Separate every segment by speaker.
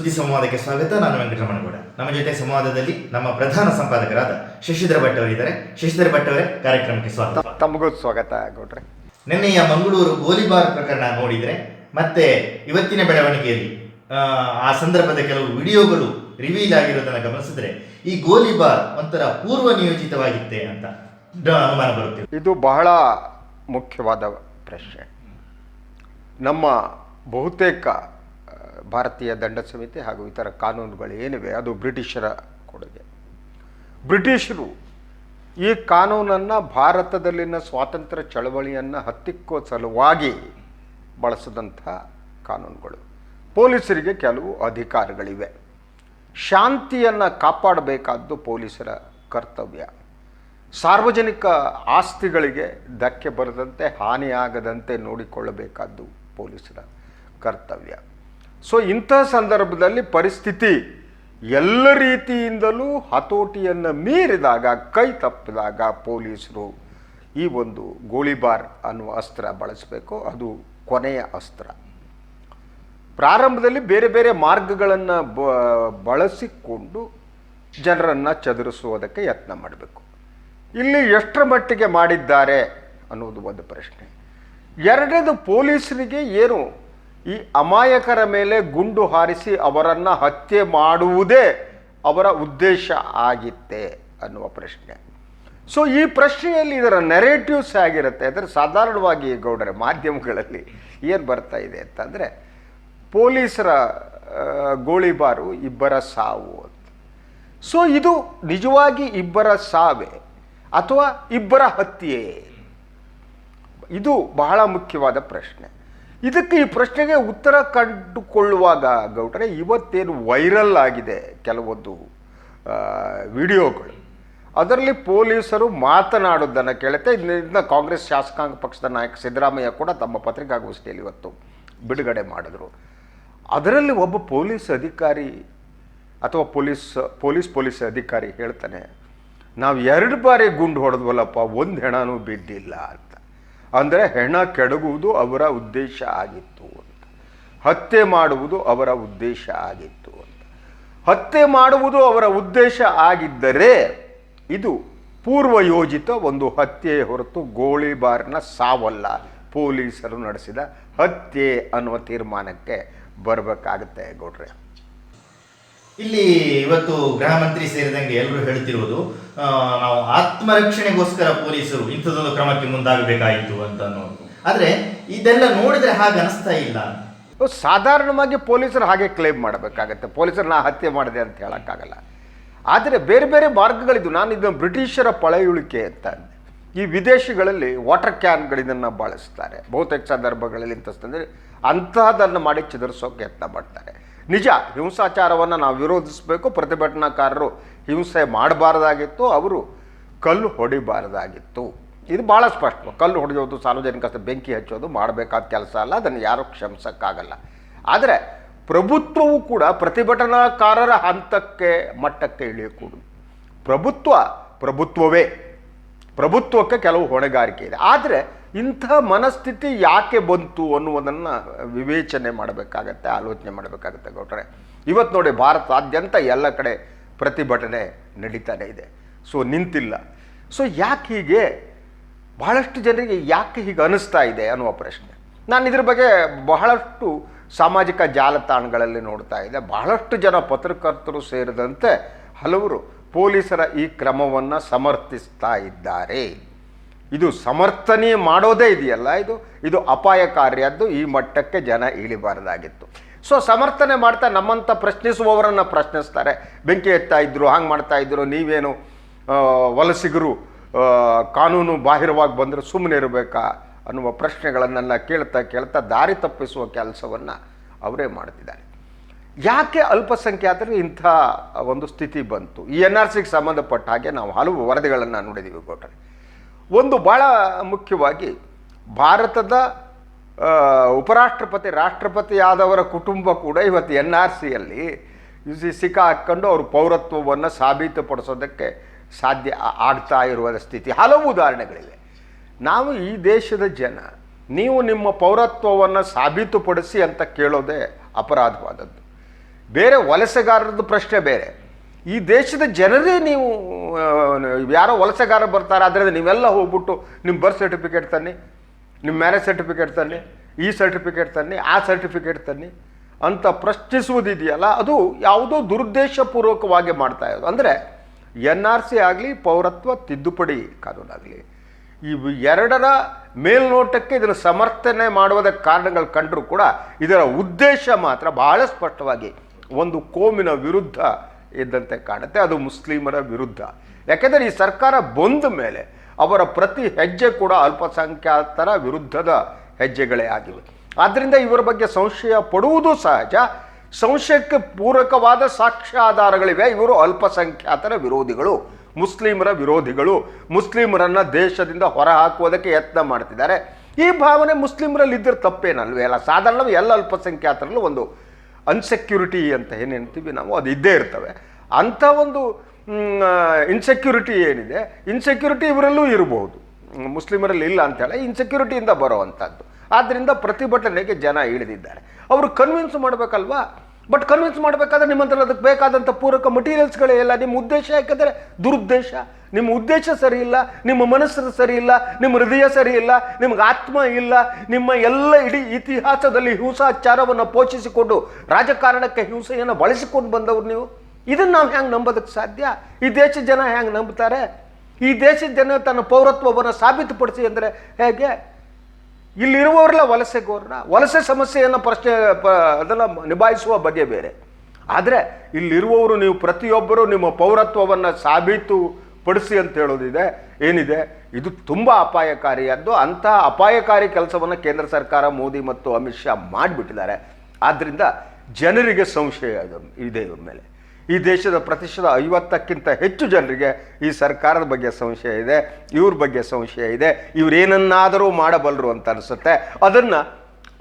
Speaker 1: ಸುದ್ದಿ ಸಂವಾದಕ್ಕೆ ಸ್ವಾಗತ. ನಾನು ವೆಂಕಟರಮಣಗೌಡ. ನಮ್ಮ ಜೊತೆ ಸಂವಾದದಲ್ಲಿ ನಮ್ಮ ಪ್ರಧಾನ ಸಂಪಾದಕರಾದ ಶಶಿಧರ ಭಟ್ ಅವರಿದ್ದಾರೆ. ಶಶಿಧರ ಭಟ್ ಅವರೇ ಕಾರ್ಯಕ್ರಮಕ್ಕೆ ಸ್ವಾಗತ.
Speaker 2: ತಮಗೂ ಸ್ವಾಗತ ಗೌಡ್ರೆ.
Speaker 1: ನಿನ್ನೆಯ ಮಂಗಳೂರು ಗೋಲಿಬಾರ್ ಪ್ರಕರಣ ನೋಡಿದರೆ ಮತ್ತೆ ಇವತ್ತಿನ ಬೆಳವಣಿಗೆಯಲ್ಲಿ ಆ, ಸಂದರ್ಭದ ಕೆಲವು ವಿಡಿಯೋಗಳು ರಿವೀಲ್ ಆಗಿರೋದನ್ನು ಗಮನಿಸಿದ್ರೆ ಈ ಗೋಲಿಬಾರ್ ಒಂಥರ ಪೂರ್ವ ನಿಯೋಜಿತವಾಗಿತ್ತೆ ಅಂತ ಅನುಮಾನ ಬರುತ್ತೆ
Speaker 2: ಇದು ಬಹಳ ಮುಖ್ಯವಾದ ಪ್ರಶ್ನೆ. ನಮ್ಮ ಬಹುತೇಕ ಭಾರತೀಯ ದಂಡ ಸಮಿತಿ ಹಾಗೂ ಇತರ ಕಾನೂನುಗಳು ಏನಿವೆ ಅದು ಬ್ರಿಟಿಷರ ಕೊಡುಗೆ. ಬ್ರಿಟಿಷರು ಈ ಕಾನೂನನ್ನು ಭಾರತದಲ್ಲಿನ ಸ್ವಾತಂತ್ರ್ಯ ಚಳವಳಿಯನ್ನು ಹತ್ತಿಕ್ಕೋ ಸಲುವಾಗಿ ಬಳಸಿದಂಥ ಕಾನೂನುಗಳು. ಪೊಲೀಸರಿಗೆ ಕೆಲವು ಅಧಿಕಾರಗಳಿವೆ. ಶಾಂತಿಯನ್ನು ಕಾಪಾಡಬೇಕಾದ್ದು ಪೊಲೀಸರ ಕರ್ತವ್ಯ. ಸಾರ್ವಜನಿಕ ಆಸ್ತಿಗಳಿಗೆ ಧಕ್ಕೆ ಬರದಂತೆ, ಹಾನಿಯಾಗದಂತೆ ನೋಡಿಕೊಳ್ಳಬೇಕಾದ್ದು ಪೊಲೀಸರ ಕರ್ತವ್ಯ. ಸೊ ಇಂಥ ಸಂದರ್ಭದಲ್ಲಿ ಪರಿಸ್ಥಿತಿ ಎಲ್ಲ ರೀತಿಯಿಂದಲೂ ಹತೋಟಿಯನ್ನು ಮೀರಿದಾಗ, ಕೈ ತಪ್ಪಿದಾಗ ಪೊಲೀಸರು ಈ ಒಂದು ಗೋಳಿಬಾರ್ ಅನ್ನುವ ಅಸ್ತ್ರ ಬಳಸಬೇಕು. ಅದು ಕೊನೆಯ ಅಸ್ತ್ರ. ಪ್ರಾರಂಭದಲ್ಲಿ ಬೇರೆ ಬೇರೆ ಮಾರ್ಗಗಳನ್ನು ಬ, ಬಳಸಿಕೊಂಡು ಜನರನ್ನು ಚದುರಿಸುವುದಕ್ಕೆ ಯತ್ನ ಮಾಡಬೇಕು. ಇಲ್ಲಿ ಎಷ್ಟರ ಮಟ್ಟಿಗೆ ಮಾಡಿದ್ದಾರೆ ಅನ್ನೋದು ಒಂದು ಪ್ರಶ್ನೆ. ಎರಡನೇದು ಪೊಲೀಸರಿಗೆ ಏನು ಈ ಅಮಾಯಕರ ಮೇಲೆ ಗುಂಡು ಹಾರಿಸಿ ಅವರನ್ನು ಹತ್ಯೆ ಮಾಡುವುದೇ ಅವರ ಉದ್ದೇಶ ಆಗಿತ್ತೆ ಅನ್ನುವ ಪ್ರಶ್ನೆ. ಸೊ ಈ ಪ್ರಶ್ನೆಯಲ್ಲಿ ಇದರ ನೆರೇಟಿವ್ಸ್ ಆಗಿರುತ್ತೆ ಅಂದರೆ ಸಾಧಾರಣವಾಗಿ ಗೌಡರ ಮಾಧ್ಯಮಗಳಲ್ಲಿ ಏನು ಬರ್ತಾ ಇದೆ ಅಂತಂದರೆ, ಪೊಲೀಸರ ಗೋಳಿಬಾರು ಇಬ್ಬರ ಸಾವು ಅಂತ. ಸೊ ಇದು ನಿಜವಾಗಿ ಇಬ್ಬರ ಸಾವೇ ಅಥವಾ ಇಬ್ಬರ ಹತ್ಯೆ? ಇದು ಬಹಳ ಮುಖ್ಯವಾದ ಪ್ರಶ್ನೆ. ಇದಕ್ಕೆ ಈ ಪ್ರಶ್ನೆಗೆ ಉತ್ತರ ಕಂಡುಕೊಳ್ಳುವಾಗ ಗೌಡ್ರೆ, ಇವತ್ತೇನು ವೈರಲ್ ಆಗಿದೆ ಕೆಲವೊಂದು ವಿಡಿಯೋಗಳು. ಅದರಲ್ಲಿ ಪೊಲೀಸರು ಮಾತನಾಡೋದನ್ನು ಕೇಳುತ್ತೆ. ಇದನ್ನ ಕಾಂಗ್ರೆಸ್ ಶಾಸಕಾಂಗ ಪಕ್ಷದ ನಾಯಕ ಸಿದ್ದರಾಮಯ್ಯ ಕೂಡ ತಮ್ಮ ಪತ್ರಿಕಾಗೋಷ್ಠಿಯಲ್ಲಿ ಇವತ್ತು ಬಿಡುಗಡೆ ಮಾಡಿದ್ರು. ಅದರಲ್ಲಿ ಒಬ್ಬ ಪೊಲೀಸ್ ಅಧಿಕಾರಿ ಅಥವಾ ಪೊಲೀಸ್ ಪೊಲೀಸ್ ಪೊಲೀಸ್ ಅಧಿಕಾರಿ ಹೇಳ್ತಾನೆ, ನಾವು ಎರಡು ಬಾರಿ ಗುಂಡು ಹೊಡೆದ್ವಲ್ಲಪ್ಪ, ಒಂದು ಹೆಣನೂ ಬಿದ್ದಿಲ್ಲ ಅಂತ. ಅಂದರೆ ಹೆಣ ಕೆಡಗುವುದು ಅವರ ಉದ್ದೇಶ ಆಗಿತ್ತು ಅಂತ. ಹತ್ಯೆ ಮಾಡುವುದು ಅವರ ಉದ್ದೇಶ ಆಗಿತ್ತು ಅಂತ. ಹತ್ಯೆ ಮಾಡುವುದು ಅವರ ಉದ್ದೇಶ ಆಗಿದ್ದರೆ ಇದು ಪೂರ್ವಯೋಜಿತ ಒಂದು ಹತ್ಯೆ ಹೊರತು ಗೋಳಿಬಾರ್ನ ಸಾವಲ್ಲ. ಪೊಲೀಸರು ನಡೆಸಿದ ಹತ್ಯೆ ಅನ್ನುವ ತೀರ್ಮಾನಕ್ಕೆ ಬರಬೇಕಾಗತ್ತೆ ಗೌಡ್ರೆ.
Speaker 1: ಇಲ್ಲಿ ಇವತ್ತು ಗೃಹ ಮಂತ್ರಿ ಸೇರಿದಂಗೆ ಎಲ್ಲರೂ ಹೇಳ್ತಿರೋದು ನಾವು ಆತ್ಮರಕ್ಷಣೆಗೋಸ್ಕರ ಪೊಲೀಸರು ಇಂಥದ್ದೊಂದು ಕ್ರಮಕ್ಕೆ ಮುಂದಾಗಬೇಕಾಯಿತು ಅಂತ ಅನ್ನೋದು. ಆದ್ರೆ ಇದೆಲ್ಲ ನೋಡಿದ್ರೆ ಹಾಗೆ ಅನಿಸ್ತಾ ಇಲ್ಲ.
Speaker 2: ಸಾಧಾರಣವಾಗಿ ಪೊಲೀಸರು ಹಾಗೆ ಕ್ಲೇಮ್ ಮಾಡಬೇಕಾಗತ್ತೆ. ನಾ ಹತ್ಯೆ ಮಾಡಿದೆ ಅಂತ ಹೇಳೋಕ್ಕಾಗಲ್ಲ. ಆದರೆ ಬೇರೆ ಬೇರೆ ಮಾರ್ಗಗಳಿದ್ದು, ನಾನು ಇದನ್ನು ಬ್ರಿಟಿಷರ ಪಳೆಯುಳಿಕೆ ಅಂತ ಈ ವಿದೇಶಗಳಲ್ಲಿ ವಾಟರ್ ಕ್ಯಾನ್ಗಳಿದನ್ನು ಬಳಸ್ತಾರೆ. ಬಹುತೇಕ ಸಂದರ್ಭಗಳಲ್ಲಿ ಅಂತಂದರೆ ಅಂತಹದನ್ನು ಮಾಡಿ ಚದುರಿಸೋಕೆ ಯತ್ನ ಮಾಡ್ತಾರೆ. ನಿಜ, ಹಿಂಸಾಚಾರವನ್ನು ನಾವು ವಿರೋಧಿಸಬೇಕು, ಪ್ರತಿಭಟನಾಕಾರರು ಹಿಂಸೆ ಮಾಡಬಾರ್ದಾಗಿತ್ತು, ಅವರು ಕಲ್ಲು ಹೊಡಿಬಾರ್ದಾಗಿತ್ತು. ಇದು ಭಾಳ ಸ್ಪಷ್ಟ. ಕಲ್ಲು ಹೊಡೆಯೋದು ಸಾರ್ವಜನಿಕ ಬೆಂಕಿ ಹಚ್ಚೋದು, ಮಾಡಬೇಕಾದ ಕೆಲಸ ಅಲ್ಲ, ಅದನ್ನು ಯಾರೂ ಕ್ಷಮಿಸೋಕ್ಕಾಗಲ್ಲ. ಆದರೆ ಪ್ರಭುತ್ವವು ಕೂಡ ಪ್ರತಿಭಟನಾಕಾರರ ಹಂತಕ್ಕೆ ಮಟ್ಟಕ್ಕೆ ಇಳಿಯಕೂಡದು. ಪ್ರಭುತ್ವ ಪ್ರಭುತ್ವವೇ. ಪ್ರಭುತ್ವಕ್ಕೆ ಕೆಲವು ಹೊಣೆಗಾರಿಕೆ ಇದೆ. ಆದರೆ ಇಂಥ ಮನಸ್ಥಿತಿ ಯಾಕೆ ಬಂತು ಅನ್ನುವುದನ್ನು ವಿವೇಚನೆ ಮಾಡಬೇಕಾಗತ್ತೆ, ಆಲೋಚನೆ ಮಾಡಬೇಕಾಗತ್ತೆ ಗೌಡ್ರೆ. ಇವತ್ತು ನೋಡಿ ಭಾರತಾದ್ಯಂತ ಎಲ್ಲ ಕಡೆ ಪ್ರತಿಭಟನೆ ನಡೀತಾನೆ ಇದೆ. ಸೊ, ನಿಂತಿಲ್ಲ. ಸೊ, ಯಾಕೆ ಹೀಗೆ? ಬಹಳಷ್ಟು ಜನರಿಗೆ ಯಾಕೆ ಹೀಗೆ ಅನಿಸ್ತಾ ಇದೆ ಅನ್ನುವ ಪ್ರಶ್ನೆ. ನಾನು ಇದ್ರ ಬಗ್ಗೆ ಬಹಳಷ್ಟು ಸಾಮಾಜಿಕ ಜಾಲತಾಣಗಳಲ್ಲಿ ನೋಡ್ತಾ ಇದ್ದೆ. ಬಹಳಷ್ಟು ಜನ ಪತ್ರಕರ್ತರು ಸೇರಿದಂತೆ ಹಲವರು ಪೊಲೀಸರ ಈ ಕ್ರಮವನ್ನು ಸಮರ್ಥಿಸ್ತಾ ಇದ್ದಾರೆ. ಇದು ಸಮರ್ಥನೆ ಮಾಡೋದೇ ಇದೆಯಲ್ಲ, ಇದು ಇದು ಅಪಾಯಕಾರಿಯದ್ದು, ಈ ಮಟ್ಟಕ್ಕೆ ಜನ ಇಳಿಬಾರದಾಗಿತ್ತು. ಸೊ ಸಮರ್ಥನೆ ಮಾಡ್ತಾ ನಮ್ಮಂಥ ಪ್ರಶ್ನಿಸುವವರನ್ನು ಪ್ರಶ್ನಿಸ್ತಾರೆ. ಬೆಂಕಿ ಎತ್ತಾ ಇದ್ರು, ಹಾಗೆ ಮಾಡ್ತಾ ಇದ್ರು, ನೀವೇನು ವಲಸಿಗರು ಕಾನೂನು ಬಾಹಿರವಾಗಿ ಬಂದರೆ ಸುಮ್ಮನೆ ಇರಬೇಕಾ ಅನ್ನುವ ಪ್ರಶ್ನೆಗಳನ್ನೆಲ್ಲ ಕೇಳ್ತಾ ಕೇಳ್ತಾ ದಾರಿ ತಪ್ಪಿಸುವ ಕೆಲಸವನ್ನು ಅವರೇ ಮಾಡ್ತಿದ್ದಾರೆ. ಯಾಕೆ ಅಲ್ಪಸಂಖ್ಯಾತರು ಇಂಥ ಒಂದು ಸ್ಥಿತಿ ಬಂತು? ಈ ಎನ್ ಆರ್ ಸಿಗೆ ಸಂಬಂಧಪಟ್ಟ ಹಾಗೆ ನಾವು ಹಲವು ವರದಿಗಳನ್ನು ನೋಡಿದ್ದೀವಿ ಕೊಟ್ಟರೆ ಒಂದು ಭಾಳ ಮುಖ್ಯವಾಗಿ ಭಾರತದ ಉಪರಾಷ್ಟ್ರಪತಿ ರಾಷ್ಟ್ರಪತಿ ಆದವರ ಕುಟುಂಬ ಕೂಡ ಇವತ್ತು ಎನ್ ಆರ್ ಸಿಯಲ್ಲಿ ಸಿಕ್ಕ ಹಾಕ್ಕೊಂಡು ಅವರು ಪೌರತ್ವವನ್ನು ಸಾಬೀತುಪಡಿಸೋದಕ್ಕೆ ಸಾಧ್ಯ ಆಡ್ತಾ ಇರುವ ಸ್ಥಿತಿ. ಹಲವು ಉದಾಹರಣೆಗಳಿವೆ. ನಾವು ಈ ದೇಶದ ಜನ, ನೀವು ನಿಮ್ಮ ಪೌರತ್ವವನ್ನು ಸಾಬೀತುಪಡಿಸಿ ಅಂತ ಕೇಳೋದೇ ಅಪರಾಧವಾದದ್ದು. ಬೇರೆ ವಲಸೆಗಾರರದ್ದು ಪ್ರಶ್ನೆ ಬೇರೆ. ಈ ದೇಶದ ಜನರೇ ನೀವು ಯಾರೋ ವಲಸೆಗಾರ ಬರ್ತಾರೆ ಅದರಿಂದ ನೀವೆಲ್ಲ ಹೋಗ್ಬಿಟ್ಟು ನಿಮ್ಮ ಬರ್ತ್ ಸರ್ಟಿಫಿಕೇಟ್ ತನ್ನಿ ನಿಮ್ಮ ಮ್ಯಾರೇಜ್ ಸರ್ಟಿಫಿಕೇಟ್ ತನ್ನಿ, ಈ ಸರ್ಟಿಫಿಕೇಟ್ ತನ್ನಿ, ಆ ಸರ್ಟಿಫಿಕೇಟ್ ತನ್ನಿ ಅಂತ ಪ್ರಶ್ನಿಸುವುದಿದೆಯಲ್ಲ, ಅದು ಯಾವುದೋ ದುರುದ್ದೇಶಪೂರ್ವಕವಾಗಿ ಮಾಡ್ತಾ ಇರೋದು. ಅಂದರೆ ಎನ್ ಆರ್ ಸಿ ಆಗಲಿ, ಪೌರತ್ವ ತಿದ್ದುಪಡಿ ಕಾನೂನಾಗಲಿ, ಈ ಎರಡರ ಮೇಲ್ನೋಟಕ್ಕೆ ಇದನ್ನು ಸಮರ್ಥನೆ ಮಾಡುವುದಕ್ಕೆ ಕಾರಣಗಳು ಕಂಡರೂ ಕೂಡ ಇದರ ಉದ್ದೇಶ ಮಾತ್ರ ಬಹಳ ಸ್ಪಷ್ಟವಾಗಿ ಒಂದು ಕೋಮಿನ ವಿರುದ್ಧ ಇದ್ದಂತೆ ಕಾಣುತ್ತೆ. ಅದು ಮುಸ್ಲಿಮರ ವಿರುದ್ಧ. ಯಾಕೆಂದರೆ ಈ ಸರ್ಕಾರ ಬಂದ ಮೇಲೆ ಅವರ ಪ್ರತಿ ಹೆಜ್ಜೆ ಕೂಡ ಅಲ್ಪಸಂಖ್ಯಾತರ ವಿರುದ್ಧದ ಹೆಜ್ಜೆಗಳೇ ಆಗಿವೆ. ಆದ್ದರಿಂದ ಇವರ ಬಗ್ಗೆ ಸಂಶಯ ಪಡುವುದು ಸಹಜ. ಸಂಶಯಕ್ಕೆ ಪೂರಕವಾದ ಸಾಕ್ಷ್ಯಾಧಾರಗಳಿವೆ ಇವರು ಅಲ್ಪಸಂಖ್ಯಾತರ ವಿರೋಧಿಗಳು, ಮುಸ್ಲಿಮರ ವಿರೋಧಿಗಳು, ಮುಸ್ಲಿಮರನ್ನ ದೇಶದಿಂದ ಹೊರಹಾಕುವುದಕ್ಕೆ ಯತ್ನ ಮಾಡ್ತಿದ್ದಾರೆ. ಈ ಭಾವನೆ ಮುಸ್ಲಿಮರಲ್ಲಿ ಇದ್ದರೆ ತಪ್ಪೇನಲ್ವೇ ಅಲ್ಲ? ಸಾಧಾರಣ ಎಲ್ಲ ಅಲ್ಪಸಂಖ್ಯಾತರಲ್ಲೂ ಒಂದು ಅನ್ಸೆಕ್ಯೂರಿಟಿ ಅಂತ ಏನು ಹೇಳ್ತೀವಿ ನಾವು? ಅದು ಇದ್ದೇ ಇರ್ತವೆ. ಅಂಥ ಒಂದು ಇನ್ಸೆಕ್ಯೂರಿಟಿ ಏನಿದೆ? ಇನ್ಸೆಕ್ಯೂರಿಟಿ ಇವರಲ್ಲೂ ಇರಬಹುದು ಮುಸ್ಲಿಮರಲ್ಲಿ ಇಲ್ಲ ಅಂತೇಳಿ ಇನ್ಸೆಕ್ಯೂರಿಟಿಯಿಂದ ಬರುವಂಥದ್ದು ಆದ್ದರಿಂದ ಪ್ರತಿಭಟನೆಗೆ ಜನ ಇಳಿದಿದ್ದಾರೆ. ಅವರು ಕನ್ವಿನ್ಸ್ ಮಾಡಬೇಕಲ್ವಾ? ಬಟ್ ಕನ್ವಿನ್ಸ್ ಮಾಡಬೇಕಾದ್ರೆ ನಿಮ್ಮ ಅದಕ್ಕೆ ಬೇಕಾದಂಥ ಪೂರಕ ಮಟೀರಿಯಲ್ಸ್ಗಳೇ ಇಲ್ಲ. ನಿಮ್ಮ ಉದ್ದೇಶ ಯಾಕಂದರೆ ದುರುದ್ದೇಶ. ನಿಮ್ಮ ಉದ್ದೇಶ ಸರಿ ಇಲ್ಲ, ನಿಮ್ಮ ಮನಸ್ಸು ಸರಿ ಇಲ್ಲ, ನಿಮ್ಮ ಹೃದಯ ಸರಿ ಇಲ್ಲ, ನಿಮ್ಗೆ ಆತ್ಮ ಇಲ್ಲ, ನಿಮ್ಮ ಎಲ್ಲ ಇಡೀ ಇತಿಹಾಸದಲ್ಲಿ ಹಿಂಸಾಚಾರವನ್ನು ಪೋಷಿಸಿಕೊಂಡು ರಾಜಕಾರಣಕ್ಕೆ ಹಿಂಸೆಯನ್ನು ಬಳಸಿಕೊಂಡು ಬಂದವರು ನೀವು. ಇದನ್ನು ನಾವು ಹೆಂಗೆ ನಂಬೋದಕ್ಕೆ ಸಾಧ್ಯ? ಈ ದೇಶದ ಜನ ಹೆಂಗೆ ನಂಬ್ತಾರೆ? ಈ ದೇಶದ ಜನ ತನ್ನ ಪೌರತ್ವವನ್ನು ಸಾಬೀತುಪಡಿಸಿ ಅಂದರೆ ಹೇಗೆ? ಇಲ್ಲಿರುವವರೆಲ್ಲ ವಲಸೆಗೋರನ ವಲಸೆ ಸಮಸ್ಯೆಯನ್ನು ಪ್ರಶ್ನೆ, ಪ, ಅದನ್ನು ನಿಭಾಯಿಸುವ ಬಗೆ ಬೇರೆ. ಆದರೆ ಇಲ್ಲಿರುವವರು ನೀವು ಪ್ರತಿಯೊಬ್ಬರು ನಿಮ್ಮ ಪೌರತ್ವವನ್ನು ಸಾಬೀತು ಪಡಿಸಿ ಅಂತ ಹೇಳೋದಿದೆ. ಏನಿದೆ? ಇದು ತುಂಬ ಅಪಾಯಕಾರಿಯಾದ್ದು ಅಂತಹ ಅಪಾಯಕಾರಿ ಕೆಲಸವನ್ನು ಕೇಂದ್ರ ಸರ್ಕಾರ ಮೋದಿ ಮತ್ತು ಅಮಿತ್ ಶಾ ಮಾಡಿಬಿಟ್ಟಿದ್ದಾರೆ. ಆದ್ದರಿಂದ ಜನರಿಗೆ ಸಂಶಯ ಇದೆ ಇವ್ರ ಮೇಲೆ. ಈ ದೇಶದ ಪ್ರತಿಶತ ಐವತ್ತಕ್ಕಿಂತ ಹೆಚ್ಚು ಜನರಿಗೆ ಈ ಸರ್ಕಾರದ ಬಗ್ಗೆ ಸಂಶಯ ಇದೆ, ಇವ್ರ ಬಗ್ಗೆ ಸಂಶಯ ಇದೆ ಇವರೇನನ್ನಾದರೂ ಮಾಡಬಲ್ಲರು ಅಂತ ಅನಿಸುತ್ತೆ. ಅದನ್ನು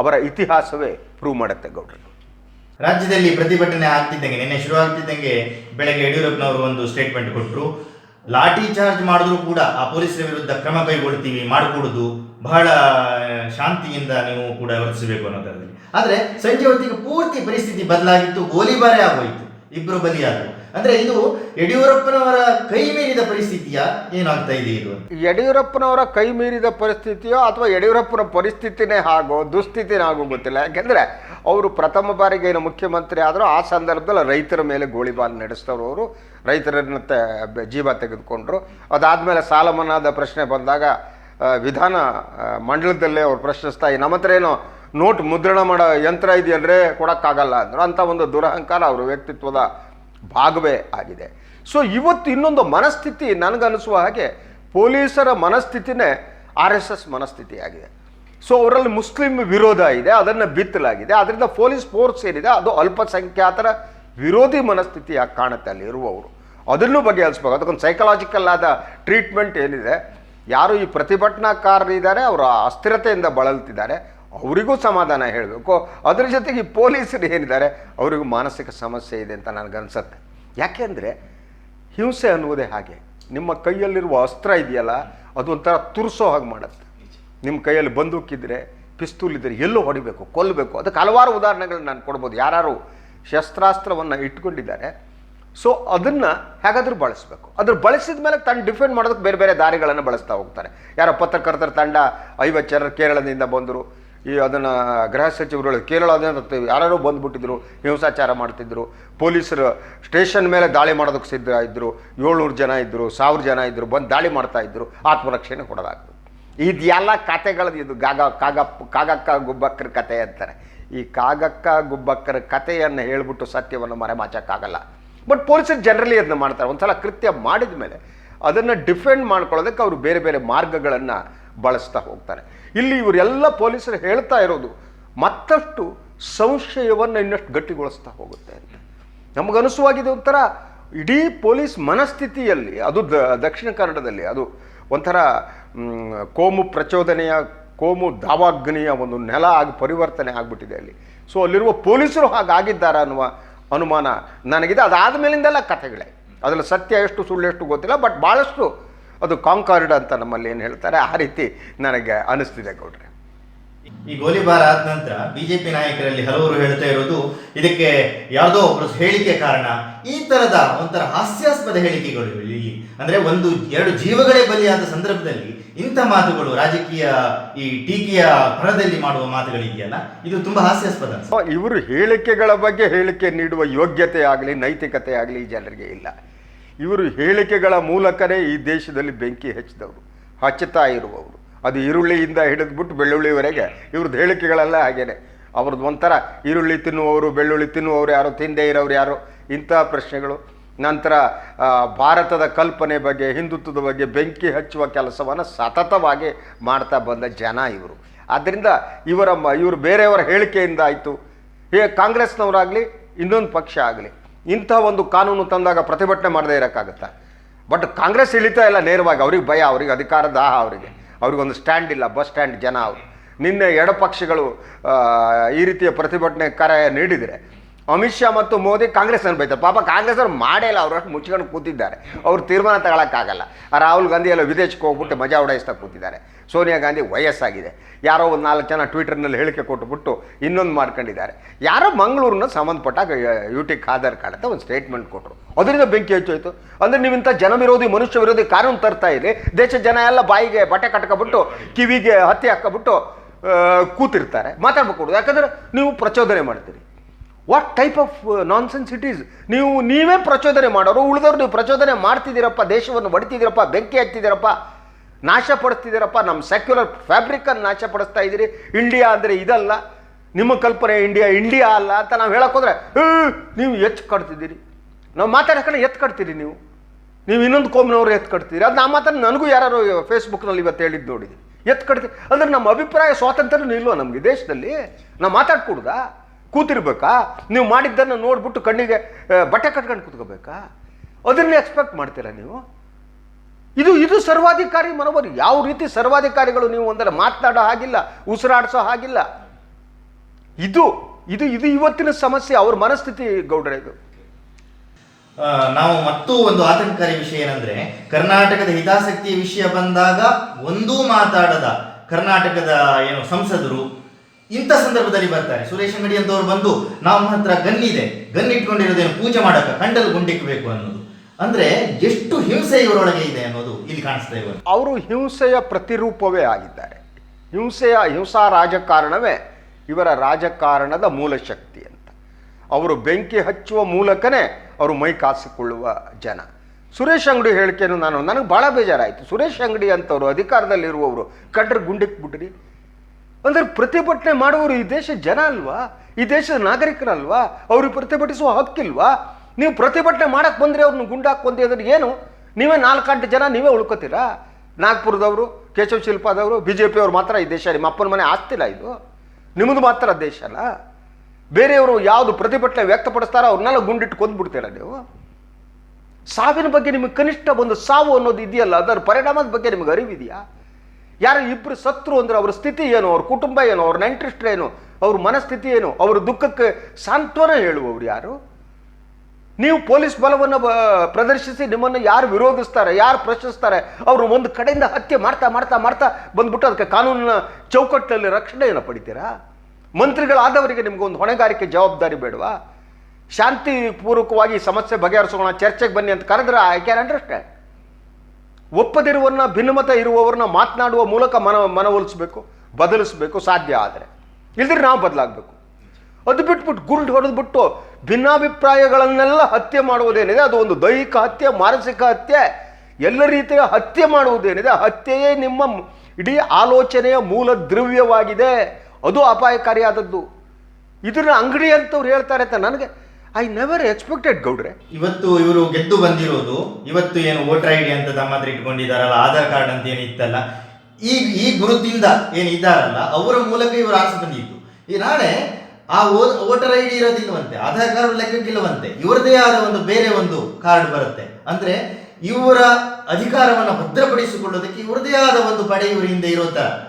Speaker 2: ಅವರ ಇತಿಹಾಸವೇ ಪ್ರೂವ್ ಮಾಡುತ್ತೆ ಗೌಡ್ರು.
Speaker 1: ರಾಜ್ಯದಲ್ಲಿ ಪ್ರತಿಭಟನೆ ಆಗ್ತಿದ್ದಂಗೆ, ನಿನ್ನೆ ಶುರು ಆಗ್ತಿದ್ದಂಗೆ ಬೆಳಗ್ಗೆ ಯಡಿಯೂರಪ್ಪನವರು ಒಂದು ಸ್ಟೇಟ್ಮೆಂಟ್ ಕೊಟ್ಟರು ಲಾಠಿ ಚಾರ್ಜ್ ಮಾಡಿದ್ರು ಕೂಡ ಆ ಪೊಲೀಸರ ವಿರುದ್ಧ ಕ್ರಮ ಕೈಗೊಳ್ತೀವಿ, ಮಾಡಿಕೊಡುದು ಬಹಳ ಶಾಂತಿಯಿಂದ ನೀವು ಕೂಡ ವರ್ತಿಸಬೇಕು ಅನ್ನೋದರಲ್ಲಿ ಆದರೆ ಸಂಜೆ ಹೊತ್ತಿಗೆ ಪೂರ್ತಿ ಪರಿಸ್ಥಿತಿ ಬದಲಾಗಿತ್ತು, ಗೋಲಿಬಾರೇ ಆಗೋಯ್ತು. ಇಬ್ಬರು ಬಲಿಯಾದರು. ಅಂದ್ರೆ ಇದು ಯಡಿಯೂರಪ್ಪನವರ ಕೈ ಮೀರಿದ ಪರಿಸ್ಥಿತಿಯ ಏನಾಗ್ತಾ ಇದೆ ಇದು?
Speaker 2: ಯಡಿಯೂರಪ್ಪನವರ ಕೈ ಮೀರಿದ ಪರಿಸ್ಥಿತಿಯೋ ಅಥವಾ ಯಡಿಯೂರಪ್ಪನ ಪರಿಸ್ಥಿತಿನೇ ಹಾಗೋ ದುಸ್ಥಿತಿನೇ ಆಗೋ ಗೊತ್ತಿಲ್ಲ. ಯಾಕೆಂದ್ರೆ ಅವರು ಪ್ರಥಮ ಬಾರಿಗೆ ಏನು ಮುಖ್ಯಮಂತ್ರಿ ಆದರೂ ಆ ಸಂದರ್ಭದಲ್ಲಿ ರೈತರ ಮೇಲೆ ಗೋಳಿಬಾರ್ ನಡೆಸ್ತವ್ರು ಅವರು. ರೈತರನ್ನ ಜೀವ ತೆಗೆದುಕೊಂಡ್ರು. ಅದಾದಮೇಲೆ ಸಾಲ ಮನ್ನಾದ ಪ್ರಶ್ನೆ ಬಂದಾಗ ವಿಧಾನ ಮಂಡಲದಲ್ಲೇ ಅವ್ರು ಪ್ರಶ್ನಿಸ್ತಾ ನಮ್ಮ ಹತ್ರ ಏನೋ ನೋಟ್ ಮುದ್ರಣ ಮಾಡೋ ಯಂತ್ರ ಇದೆಯಂದರೆ ಕೊಡೋಕ್ಕಾಗಲ್ಲ ಅಂದ್ರೆ. ಅಂಥ ಒಂದು ದುರಹಂಕಾರ ಅವರ ವ್ಯಕ್ತಿತ್ವದ ಭಾಗವೇ ಆಗಿದೆ. ಸೊ ಇವತ್ತು ಇನ್ನೊಂದು ಮನಸ್ಥಿತಿ ನನಗನ್ನಿಸುವ ಹಾಗೆ ಪೊಲೀಸರ ಮನಸ್ಥಿತಿನೇ ಆರ್ ಎಸ್ ಎಸ್ ಮನಸ್ಥಿತಿ ಆಗಿದೆ ಸೊ ಅವರಲ್ಲಿ ಮುಸ್ಲಿಂ ವಿರೋಧ ಇದೆ, ಅದನ್ನು ಬಿತ್ತಲಾಗಿದೆ. ಅದರಿಂದ ಪೊಲೀಸ್ ಫೋರ್ಸ್ ಏನಿದೆ, ಅದು ಅಲ್ಪಸಂಖ್ಯಾತರ ವಿರೋಧಿ ಮನಸ್ಥಿತಿಯಾಗಿ ಕಾಣುತ್ತೆ ಅಲ್ಲಿ ಇರುವವರು. ಅದನ್ನು ಬಗೆಹರಿಸ್ಬೇಕು ಅದಕ್ಕೊಂದು ಸೈಕಲಾಜಿಕಲ್ ಆದ ಟ್ರೀಟ್ಮೆಂಟ್ ಏನಿದೆ, ಯಾರು ಈ ಪ್ರತಿಭಟನಾಕಾರರಿದ್ದಾರೆ, ಅವರು ಅಸ್ಥಿರತೆಯಿಂದ ಬಳಲ್ತಿದ್ದಾರೆ ಅವರಿಗೂ ಸಮಾಧಾನ ಹೇಳಬೇಕು. ಅದ್ರ ಜೊತೆಗೆ ಪೊಲೀಸರು ಏನಿದ್ದಾರೆ, ಅವರಿಗೂ ಮಾನಸಿಕ ಸಮಸ್ಯೆ ಇದೆ ಅಂತ ನನಗನ್ಸುತ್ತೆ. ಯಾಕೆಂದರೆ ಹಿಂಸೆ ಅನ್ನುವುದೇ ಹಾಗೆ. ನಿಮ್ಮ ಕೈಯಲ್ಲಿರುವ ಅಸ್ತ್ರ ಇದೆಯಲ್ಲ, ಅದು ಒಂಥರ ತುರ್ಸೋ ಹಾಗೆ ಮಾಡುತ್ತೆ. ನಿಮ್ಮ ಕೈಯಲ್ಲಿ ಬಂದೂಕಿದ್ರೆ ಪಿಸ್ತೂಲ್ ಇದ್ದರೆ ಎಲ್ಲೂ ಹೊಡಿಬೇಕು ಕೊಲ್ಲಬೇಕು ಅದಕ್ಕೆ ಹಲವಾರು ಉದಾಹರಣೆಗಳನ್ನ ನಾನು ಕೊಡ್ಬೋದು. ಯಾರು ಶಸ್ತ್ರಾಸ್ತ್ರವನ್ನು ಇಟ್ಕೊಂಡಿದ್ದಾರೆ, ಸೊ ಅದನ್ನು ಹೇಗಾದರೂ ಬಳಸಬೇಕು. ಅದ್ರ ಬಳಸಿದ ಮೇಲೆ ತನ್ನ ಡಿಫೆಂಡ್ ಮಾಡೋದಕ್ಕೆ ಬೇರೆ ಬೇರೆ ದಾರಿಗಳನ್ನು ಬಳಸ್ತಾ ಹೋಗ್ತಾರೆ. ಯಾರೋ ಪತ್ರಕರ್ತರ ತಂಡ ಐವತ್ತು ಜನರು ಕೇರಳದಿಂದ ಬಂದರು. ಈ ಅದನ್ನು ಗೃಹ ಸಚಿವರುಗಳು ಕೇರಳದಿಂದ ತ- ಯಾರ್ಯಾರೋ ಬಂದ್ಬಿಟ್ಟಿದ್ರು, ಹಿಂಸಾಚಾರ ಮಾಡ್ತಿದ್ರು, ಪೊಲೀಸರು ಸ್ಟೇಷನ್ ಮೇಲೆ ದಾಳಿ ಮಾಡೋದಕ್ಕೆ ಸಿದ್ಧ ಇದ್ದರು ಏಳ್ನೂರು ಜನ ಇದ್ದರು ಸಾವಿರ ಜನ ಇದ್ದರು ಬಂದು ದಾಳಿ ಮಾಡ್ತಾ ಇದ್ದರು ಆತ್ಮರಕ್ಷಣೆ ಕೊಡೋದಾಗ್ತದೆ. ಇದೆಲ್ಲ ಕತೆಗಳದ್ದು ಇದು ಗಾಗ, ಕಾಗ, ಕಾಗಕ್ಕ ಗುಬ್ಬಕ್ಕರ ಕತೆ ಅಂತಾರೆ. ಈ ಕಾಗಕ್ಕ ಗುಬ್ಬಕ್ಕರ ಕಥೆಯನ್ನು ಹೇಳಿಬಿಟ್ಟು ಸತ್ಯವನ್ನು ಮರೆಮಾಚಕ್ಕಾಗಲ್ಲ. ಬಟ್ ಪೊಲೀಸರು ಜನರಲಿ ಅದನ್ನ ಮಾಡ್ತಾರೆ. ಒಂದು ಸಲ ಕೃತ್ಯ ಮಾಡಿದ ಮೇಲೆ ಅದನ್ನು ಡಿಫೆಂಡ್ ಮಾಡ್ಕೊಳ್ಳೋದಕ್ಕೆ ಅವರು ಬೇರೆ ಬೇರೆ ಮಾರ್ಗಗಳನ್ನು ಬಳಸ್ತಾ ಹೋಗ್ತಾರೆ. ಇಲ್ಲಿ ಇವರೆಲ್ಲ ಪೊಲೀಸರು ಹೇಳ್ತಾ ಇರೋದು, ಮತ್ತಷ್ಟು ಸಂಶಯವನ್ನು ಇನ್ನಷ್ಟು ಗಟ್ಟಿಗೊಳಿಸ್ತಾ ಹೋಗುತ್ತೆ ಅಂತ. ನಮಗನಿಸುವಾಗಿದೆ ಒಂಥರ ಇಡೀ ಪೊಲೀಸ್ ಮನಸ್ಥಿತಿಯಲ್ಲಿ, ಅದು ದಕ್ಷಿಣ ಕನ್ನಡದಲ್ಲಿ, ಅದು ಒಂಥರ ಕೋಮು ಪ್ರಚೋದನೆಯ, ಕೋಮು ದಾವಾಗ್ನಿಯ ಒಂದು ನೆಲ ಆಗಿ ಪರಿವರ್ತನೆ ಆಗಿಬಿಟ್ಟಿದೆ ಅಲ್ಲಿ. ಸೊ ಅಲ್ಲಿರುವ ಪೊಲೀಸರು ಹಾಗಾಗಿದ್ದಾರ ಅನ್ನುವ ಅನುಮಾನ ನನಗಿದೆ. ಅದಾದ ಮೇಲಿಂದೆಲ್ಲ ಕಥೆಗಳೇ. ಅದರಲ್ಲಿ ಸತ್ಯ ಎಷ್ಟು, ಸುಳ್ಳು ಎಷ್ಟು ಗೊತ್ತಿಲ್ಲ ಬಟ್ ಭಾಳಷ್ಟು ಅದು ಕಾಂಕಾರ್ಡ್ ಅಂತ ನಮ್ಮಲ್ಲಿ ಏನು ಹೇಳ್ತಾರೆ ಆ ರೀತಿ ನನಗೆ ಅನಿಸ್ತಿದೆ ಗೌಡ್ರೆ.
Speaker 1: ಈ ಗೋಲಿಬಾರ್ ಆದ ನಂತರ ಬಿಜೆಪಿ ನಾಯಕರಲ್ಲಿ ಹಲವರು ಹೇಳ್ತಾ ಇರೋದು ಇದಕ್ಕೆ ಯಾವುದೋ ಒಬ್ಬರು ಹೇಳಿಕೆ ಕಾರಣ. ಈ ತರದ ಒಂಥರ ಹಾಸ್ಯಾಸ್ಪದ ಹೇಳಿಕೆಗಳು ಇಲ್ಲಿ. ಅಂದ್ರೆ ಒಂದು ಎರಡು ಜೀವಗಳೇ ಬಲಿಯಾದ ಸಂದರ್ಭದಲ್ಲಿ ಇಂಥ ಮಾತುಗಳು ರಾಜಕೀಯ ಈ ಟೀಕೆಯ ಪರದಲ್ಲಿ ಮಾಡುವ ಮಾತುಗಳಿದೆಯಲ್ಲ ಇದು ತುಂಬಾ ಹಾಸ್ಯಾಸ್ಪದ.
Speaker 2: ಇವರು ಹೇಳಿಕೆಗಳ ಬಗ್ಗೆ ಹೇಳಿಕೆ ನೀಡುವ ಯೋಗ್ಯತೆ ಆಗಲಿ ನೈತಿಕತೆ ಆಗಲಿ ಜನರಿಗೆ ಇಲ್ಲ. ಇವರು ಹೇಳಿಕೆಗಳ ಮೂಲಕನೇ ಈ ದೇಶದಲ್ಲಿ ಬೆಂಕಿ ಹಚ್ಚಿದವರು, ಹಚ್ಚುತ್ತಾ ಇರುವವರು. ಅದು ಈರುಳ್ಳಿಯಿಂದ ಹಿಡಿದ್ಬಿಟ್ಟು ಬೆಳ್ಳುಳ್ಳಿವರೆಗೆ ಇವ್ರದ್ದು ಹೇಳಿಕೆಗಳೆಲ್ಲ ಹಾಗೇನೆ. ಅವ್ರದ್ದು ಒಂಥರ ಈರುಳ್ಳಿ ತಿನ್ನುವವರು, ಬೆಳ್ಳುಳ್ಳಿ ತಿನ್ನುವವರು ಯಾರು, ತಿಂದೇ ಇರೋರು ಯಾರು, ಇಂಥ ಪ್ರಶ್ನೆಗಳು. ನಂತರ ಭಾರತದ ಕಲ್ಪನೆ ಬಗ್ಗೆ, ಹಿಂದುತ್ವದ ಬಗ್ಗೆ ಬೆಂಕಿ ಹಚ್ಚುವ ಕೆಲಸವನ್ನು ಸತತವಾಗಿ ಮಾಡ್ತಾ ಬಂದ ಜನ ಇವರು. ಆದ್ದರಿಂದ ಇವರ ಇವರು ಬೇರೆಯವರ ಹೇಳಿಕೆಯಿಂದ ಆಯಿತು. ಹೇ, ಕಾಂಗ್ರೆಸ್ನವರಾಗಲಿ, ಇನ್ನೊಂದು ಪಕ್ಷ ಆಗಲಿ ಇಂಥ ಒಂದು ಕಾನೂನು ತಂದಾಗ ಪ್ರತಿಭಟನೆ ಮಾಡದೇ ಇರೋಕ್ಕಾಗತ್ತಾ? ಬಟ್ ಕಾಂಗ್ರೆಸ್ ಇಳಿತಾ ಇಲ್ಲ ನೇರವಾಗಿ, ಅವ್ರಿಗೆ ಭಯ, ಅವ್ರಿಗೆ ಅಧಿಕಾರ ದಾಹ ಅವರಿಗೆ. ಅವ್ರಿಗೊಂದು ಸ್ಟ್ಯಾಂಡ್ ಇಲ್ಲ ಬಸ್ ಸ್ಟ್ಯಾಂಡ್ ಜನ ಅವರು. ನಿನ್ನೆ ಎಡಪಕ್ಷಗಳು ಈ ರೀತಿಯ ಪ್ರತಿಭಟನೆ ಕರೆ ನೀಡಿದರೆ ಅಮಿತ್ ಶಾ ಮತ್ತು ಮೋದಿ ಕಾಂಗ್ರೆಸ್ ಬೈತಾರೆ. ಪಾಪ ಕಾಂಗ್ರೆಸ್ ಅವ್ರು ಮಾಡೇ ಇಲ್ಲ ಅವರಷ್ಟು ಮುಚ್ಕೊಂಡು ಕೂತಿದ್ದಾರೆ. ಅವ್ರು ತೀರ್ಮಾನ ತಗೊಳಕ್ಕಾಗಲ್ಲ. ರಾಹುಲ್ ಗಾಂಧಿ ಎಲ್ಲ ವಿದೇಶಕ್ಕೆ ಹೋಗ್ಬಿಟ್ಟು ಮಜಾ ಉಡಾಯಿಸ್ತಾ ಕೂತಿದ್ದಾರೆ. ಸೋನಿಯಾ ಗಾಂಧಿ ವಯಸ್ಸಾಗಿದೆ ಯಾರೋ ಒಂದು ನಾಲ್ಕು ಜನ ಟ್ವಿಟರ್ನಲ್ಲಿ ಹೇಳಿಕೆ ಕೊಟ್ಟುಬಿಟ್ಟು ಇನ್ನೊಂದು ಮಾಡ್ಕೊಂಡಿದ್ದಾರೆ. ಯಾರೋ ಮಂಗಳೂರಿನ ಸಂಬಂಧಪಟ್ಟಾಗ ಯು ಖಾದರ್ ಕಾಡ್ ಅಂತ ಒಂದು ಸ್ಟೇಟ್ಮೆಂಟ್ ಕೊಟ್ಟರು ಅದರಿಂದ ಬೆಂಕಿ ಹೆಚ್ಚೋಯ್ತು. ಅಂದರೆ ನೀವು ಇಂಥ ಜನ ವಿರೋಧಿ ಮನುಷ್ಯ ವಿರೋಧಿ ಕಾನೂನು ತರ್ತಾ ಇರಿ ದೇಶದ ಜನ ಎಲ್ಲ ಬಾಯಿಗೆ ಬಟ್ಟೆ ಕಟ್ಕೊಬಿಟ್ಟು, ಕಿವಿಗೆ ಹತ್ತಿ ಹಾಕ್ಕೊಬಿಟ್ಟು ಕೂತಿರ್ತಾರೆ. ಮಾತಾಡ್ಬೇಕು ಯಾಕಂದ್ರೆ ನೀವು ಪ್ರಚೋದನೆ ಮಾಡ್ತೀರಿ. What type of nonsense it is ನೀವು, ನೀವೇ ಪ್ರಚೋದನೆ ಮಾಡೋರು ಉಳಿದವರು ನೀವು ಪ್ರಚೋದನೆ ಮಾಡ್ತಿದ್ದೀರಪ್ಪ, ದೇಶವನ್ನು ಹೊಡಿತಿದ್ದೀರಪ್ಪ ಬೆಂಕಿ ಹಚ್ತಿದ್ದೀರಪ್ಪ ನಾಶ ಪಡಿಸ್ತಿದ್ದೀರಪ್ಪ ನಮ್ಮ ಸೆಕ್ಯುಲರ್ ಫ್ಯಾಬ್ರಿಕನ್ನು ನಾಶ ಪಡಿಸ್ತಾ ಇದ್ದೀರಿ. ಇಂಡಿಯಾ ಅಂದರೆ ಇದಲ್ಲ. ನಿಮ್ಮ ಕಲ್ಪನೆ ಇಂಡಿಯಾ ಇಂಡಿಯಾ ಅಲ್ಲ ಅಂತ ನಾವು ಹೇಳೋಕ್ಕೋದ್ರೆ ನೀವು ಎತ್ತು ಕಟ್ತಿದ್ದೀರಿ. ನಾವು ಮಾತಾಡೋಕೆ ಎತ್ತು ಕಟ್ತೀರಿ ನೀವು. ನೀವು ಇನ್ನೊಂದು ಕೋಮಿನವ್ರು ಎತ್ತು ಕಟ್ತೀರಿ. ಅದು ನಾ ಮಾತನ್ನು ನನಗೂ ಯಾರು ಫೇಸ್ಬುಕ್ನಲ್ಲಿ ಇವತ್ತು ಹೇಳಿದ್ದು ನೋಡಿದ್ದೀನಿ ಎತ್ತು ಕಟ್ತೀವಿ ಅಂದ್ರೆ ನಮ್ಮ ಅಭಿಪ್ರಾಯ ಸ್ವಾತಂತ್ರ್ಯನೂ ಇಲ್ವೋ ನಮಗೆ ದೇಶದಲ್ಲಿ? ನಾವು ಮಾತಾಡ್ಕೊಡುದಾ? ಕೂತಿರ್ಬೇಕಾ? ನೀವು ಮಾಡಿದ್ದನ್ನು ನೋಡ್ಬಿಟ್ಟು ಕಣ್ಣಿಗೆ ಬಟ್ಟೆ ಕಟ್ಕೊಂಡು ಕೂತ್ಕೋಬೇಕಾ? ಅದನ್ನೇ ಎಕ್ಸ್ಪೆಕ್ಟ್ ಮಾಡ್ತೀರಾ ನೀವು? ಇದು ಇದು ಸರ್ವಾಧಿಕಾರಿ ಮನೋಬರಿ ಯಾವ ರೀತಿ ಸರ್ವಾಧಿಕಾರಿಗಳು ನೀವು ಒಂದರ ಮಾತನಾಡೋ ಹಾಗಿಲ್ಲ, ಉಸಿರಾಡಿಸೋ ಹಾಗಿಲ್ಲ. ಇದು ಇದು ಇದು ಇವತ್ತಿನ ಸಮಸ್ಯೆ, ಅವ್ರ ಮನಸ್ಥಿತಿ ಗೌಡ್ರೆ ಇದು.
Speaker 1: ನಾವು ಮತ್ತೂ ಒಂದು ಆತಂಕಕಾರಿ ವಿಷಯ ಏನಂದ್ರೆ, ಕರ್ನಾಟಕದ ಹಿತಾಸಕ್ತಿ ವಿಷಯ ಬಂದಾಗ ಒಂದೂ ಮಾತಾಡದ ಕರ್ನಾಟಕದ ಏನು ಸಂಸದರು ಇಂಥ ಸಂದರ್ಭದಲ್ಲಿ ಬರ್ತಾರೆ. ಸುರೇಶ್ ಅಂಗಡಿ ಅಂತವ್ರು ಬಂದು ನಮ್ಮ ಹತ್ರ ಗನ್ನಿದೆ. ಇದೆ ಗನ್ ಇಟ್ಕೊಂಡಿರೋದೇನು ಪೂಜೆ ಮಾಡಕ? ಕಂಡಲ್ಲಿ ಗುಂಡಿಕ್ಬೇಕು ಅನ್ನೋದು. ಅಂದ್ರೆ ಎಷ್ಟು ಹಿಂಸೆ ಇವರೊಳಗೆ ಇದೆ ಅನ್ನೋದು ಇಲ್ಲಿ ಕಾಣಿಸ್ತಾ ಇವರು
Speaker 2: ಅವರು ಹಿಂಸೆಯ ಪ್ರತಿರೂಪವೇ ಆಗಿದ್ದಾರೆ. ಹಿಂಸೆಯ ಹಿಂಸಾ ರಾಜಕಾರಣವೇ ಇವರ ರಾಜಕಾರಣದ ಮೂಲ ಶಕ್ತಿ ಅಂತ. ಅವರು ಬೆಂಕಿ ಹಚ್ಚುವ ಮೂಲಕನೇ ಅವರು ಮೈ ಕಾಸಿಕೊಳ್ಳುವ ಜನ. ಸುರೇಶ್ ಅಂಗಡಿ ಹೇಳಿಕೆಯನ್ನು ನಾನು, ನನಗೆ ಭಾಳ ಬೇಜಾರಾಯಿತು. ಸುರೇಶ್ ಅಂಗಡಿ ಅಂತವರು ಅಧಿಕಾರದಲ್ಲಿರುವವರು ಕಡ್ರ ಗುಂಡಿಕ್ಬಿಟ್ರಿ ಅಂದ್ರೆ ಪ್ರತಿಭಟನೆ ಮಾಡುವವರು ಈ ದೇಶದ ಜನ ಅಲ್ವಾ? ಈ ದೇಶದ ನಾಗರಿಕರಲ್ವಾ? ಅವ್ರಿಗೆ ಪ್ರತಿಭಟಿಸುವ ಹಕ್ಕಿಲ್ವಾ? ನೀವು ಪ್ರತಿಭಟನೆ ಮಾಡಕ್ಕೆ ಬಂದ್ರೆ ಅವ್ರನ್ನ ಗುಂಡಾಕ್ ಅದ್ರ ಏನು? ನೀವೇ ನಾಲ್ಕಂಟು ಜನ ನೀವೇ ಉಳ್ಕೋತೀರಾ? ನಾಗ್ಪುರದವರು, ಕೇಶವ ಶಿಲ್ಪಾದವರು ಬಿ ಜೆ ಪಿಯವ್ರು ಮಾತ್ರ ಈ ದೇಶ ನಿಮ್ಮ ಅಪ್ಪನ ಮನೆ ಆಸ್ತಿಲ್ಲ ಇದು. ನಿಮ್ಮದು ಮಾತ್ರ ದೇಶ ಅಲ್ಲ. ಬೇರೆಯವರು ಯಾವುದು ಪ್ರತಿಭಟನೆ ವ್ಯಕ್ತಪಡಿಸ್ತಾರೋ ಅವ್ರನ್ನೆಲ್ಲ ಗುಂಡಿಟ್ಟು ಕೊಂದ್ಬಿಡ್ತೀರ ನೀವು? ಸಾವಿನ ಬಗ್ಗೆ ನಿಮಗೆ ಕನಿಷ್ಠ ಒಂದು ಸಾವು ಅನ್ನೋದು ಇದೆಯಲ್ಲ, ಅದರ ಪರಿಣಾಮದ ಬಗ್ಗೆ ನಿಮಗೆ ಅರಿವಿದೆಯಾ? ಯಾರು ಇಬ್ಬರು ಸತ್ರು ಅಂದ್ರೆ ಅವ್ರ ಸ್ಥಿತಿ ಏನು, ಅವ್ರ ಕುಟುಂಬ ಏನು, ಅವ್ರ ಏನು, ಅವ್ರ ಮನಸ್ಥಿತಿ ಏನು, ಅವ್ರ ದುಃಖಕ್ಕೆ ಸಾಂತ್ವನ ಹೇಳುವವರು ಯಾರು? ನೀವು ಪೊಲೀಸ್ ಬಲವನ್ನು ಪ್ರದರ್ಶಿಸಿ ನಿಮ್ಮನ್ನು ಯಾರು ವಿರೋಧಿಸ್ತಾರೆ, ಯಾರು ಪ್ರಶ್ನಿಸ್ತಾರೆ, ಅವರು ಒಂದು ಕಡೆಯಿಂದ ಹತ್ಯೆ ಮಾಡ್ತಾ ಮಾಡ್ತಾ ಮಾಡ್ತಾ ಬಂದ್ಬಿಟ್ಟು ಅದಕ್ಕೆ ಕಾನೂನಿನ ಚೌಕಟ್ಟಲ್ಲಿ ರಕ್ಷಣೆಯನ್ನು ಪಡಿತೀರಾ? ಮಂತ್ರಿಗಳಾದವರಿಗೆ ನಿಮ್ಗೊಂದು ಹೊಣೆಗಾರಿಕೆ ಜವಾಬ್ದಾರಿ ಬೇಡವಾ? ಶಾಂತಿಪೂರ್ವಕವಾಗಿ ಸಮಸ್ಯೆ ಬಗೆಹರಿಸೋಣ ಚರ್ಚೆಗೆ ಬನ್ನಿ ಅಂತ ಕರೆದ್ರೆ ಐ ಕ್ಯಾನ್ ಅಂಡರ್ಸ್ಟ್ಯಾಂಡ್ ಒಪ್ಪದಿರುವನ್ನ ಭಿನ್ನಮತ ಇರುವವರನ್ನ ಮಾತನಾಡುವ ಮೂಲಕ ಮನ ಮನವೊಲಿಸ್ಬೇಕು ಬದಲಿಸಬೇಕು ಸಾಧ್ಯ ಆದರೆ. ಇಲ್ದ್ರೆ ನಾವು ಬದಲಾಗಬೇಕು. ಅದು ಬಿಟ್ಬಿಟ್ಟು ಗುರುಡು ಹೊಡೆದ್ಬಿಟ್ಟು ಭಿನ್ನಾಭಿಪ್ರಾಯಗಳನ್ನೆಲ್ಲ ಹತ್ಯೆ ಮಾಡುವುದೇನಿದೆ? ಅದು ಒಂದು ದೈಹಿಕ ಹತ್ಯೆ, ಮಾನಸಿಕ ಹತ್ಯೆ. ಎಲ್ಲ ರೀತಿಯ ಹತ್ಯೆ ಮಾಡುವುದೇನಿದೆ? ಹತ್ಯೆಯೇ ನಿಮ್ಮ ಇಡೀ ಆಲೋಚನೆಯ ಮೂಲ ದ್ರವ್ಯವಾಗಿದೆ. ಅದು ಅಪಾಯಕಾರಿಯಾದದ್ದು. ಇದನ್ನ ಅಂಗಡಿ ಅಂತವ್ರು ಹೇಳ್ತಾರೆ ಅಂತ ನನಗೆ ಐ ನೆವರ್ ಎಕ್ಸ್ಪೆಕ್ಟೆಡ್ ಗೌಡ್ರೆ.
Speaker 1: ಇವತ್ತು ಇವರು ಗೆದ್ದು ಬಂದಿರೋದು, ಇವತ್ತು ಏನು ವೋಟರ್ ಐ ಡಿ ಅಂತ ತಮ್ಮ ಹತ್ರ ಇಟ್ಕೊಂಡಿದ್ದಾರಲ್ಲ, ಆಧಾರ್ ಕಾರ್ಡ್ ಅಂತ ಏನು ಇತ್ತಲ್ಲ, ಈ ಈ ಗುರುತಿಂದ ಏನು ಇದ್ದಾರಲ್ಲ, ಅವರ ಮೂಲಕ ಇವರು ಆಸೆ ಬಂದಿದ್ದು. ಈ ನಾಳೆ ಆ ವೋಟರ್ ಐ ಡಿ ಇರೋದಿಲ್ಲವಂತೆ, ಆಧಾರ್ ಕಾರ್ಡ್ ಲೆಕ್ಕಕ್ಕಿಲ್ಲವಂತೆ ಇವರದೇ ಆದ ಒಂದು ಬೇರೆ ಒಂದು ಕಾರ್ಡ್ ಬರುತ್ತೆ. ಅಂದ್ರೆ ಇವರ ಅಧಿಕಾರವನ್ನು ಭದ್ರಪಡಿಸಿಕೊಳ್ಳೋದಕ್ಕೆ ಇವರದೇ ಆದ ಒಂದು ಪಡೆ ಇವರ ಹಿಂದೆ